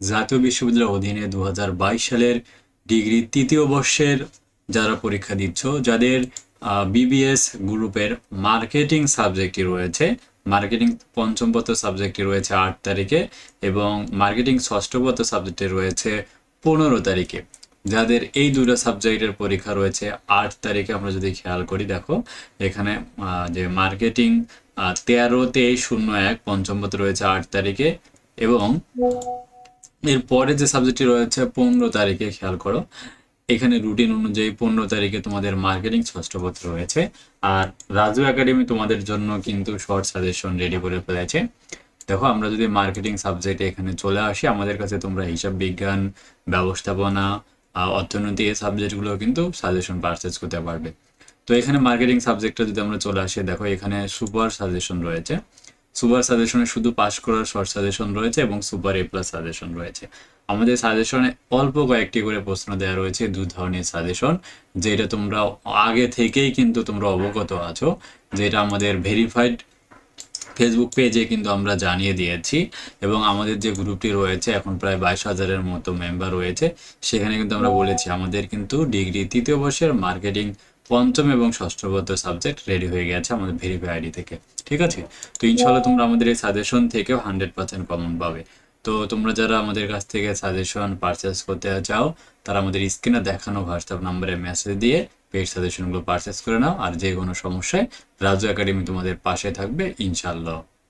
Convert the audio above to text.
জাতীয় বিশ্ববিদ্যালয়ের অধীনে দু হাজার বাইশ সালের ডিগ্রি তৃতীয় বর্ষের যারা পরীক্ষা দিচ্ছ, যাদের বিবিএস গ্রুপের মার্কেটিং সাবজেক্টটি রয়েছে, মার্কেটিং পঞ্চম পত্র সাবজেক্টটি রয়েছে আট তারিখে এবং মার্কেটিং ষষ্ঠ পত্র সাবজেক্টে রয়েছে পনেরো তারিখে। যাদের এই দুটো সাবজেক্টের পরীক্ষা রয়েছে আট তারিখে, আমরা যদি খেয়াল করি, দেখো, এখানে যে মার্কেটিং তেরো শূন্য, এক, পঞ্চম পত্র রয়েছে আট তারিখে এবং এর পরে যে সাবজেক্টটি রয়েছে, পনেরো তারিখে খেয়াল করো। এখানে রুটিন অনুযায়ী পনেরো তারিখে তোমাদের মার্কেটিং ষষ্ঠ পত্র রয়েছে। আর রাজু একাডেমি তোমাদের জন্য কিন্তু শর্ট সাজেশন রেডি করে ফেলেছে। দেখো, আমরা যদি মার্কেটিং সাবজেক্টে এখানে চলে আসি, আমাদের কাছে তোমরা হিসাব বিজ্ঞান, ব্যবস্থাপনা অর্থনীতি এই সাবজেক্টগুলো কিন্তু সাজেশন পারচেজ করতে পারবে। তো এখানে মার্কেটিং সাবজেক্টটা যদি আমরা চলে আসি, দেখো, এখানে সুপার সাজেশন রয়েছে। সুপার সাজেশনে শুধু পাস করার শর্ট সাজেশন রয়েছে এবং সুপার এ প্লাস সাজেশন রয়েছে। আমাদের সাজেশনে অল্প কয়েকটি করে প্রশ্ন দেওয়া রয়েছে দু ধরনের সাজেশন যেটা তোমরা আগে থেকেই কিন্তু তোমরা অবগত আছো, যেটা আমাদের ভেরিফাইড ফেসবুক পেজে কিন্তু আমরা জানিয়ে দিয়েছি এবং আমাদের যে গ্রুপটি রয়েছে, এখন প্রায় বাইশ হাজারের মতো মেম্বার রয়েছে, সেখানে কিন্তু আমরা বলেছি আমাদের কিন্তু ডিগ্রি তৃতীয় বর্ষের মার্কেটিং পঞ্চম এবং ষষ্ঠবদ্ধ সাবজেক্ট রেডি হয়ে গেছে আমাদের ভেরিফাই আইডি থেকে, ঠিক আছে? তো ইনশাল্লাহ তোমরা আমাদের এই সাজেশন থেকেও হান্ড্রেড পার্সেন্ট কমন পাবে। তো তোমরা যারা আমাদের কাছ থেকে সাজেশন পারচেস করতে চাও, তারা আমাদের স্ক্রিনে দেখানো হোয়াটসঅ্যাপ নাম্বারে মেসেজ দিয়ে পেড সাজেশনগুলো পারচেস করে নাও। আর যে কোনো সমস্যায় রাজু একাডেমি তোমাদের পাশে থাকবে ইনশাল্লাহ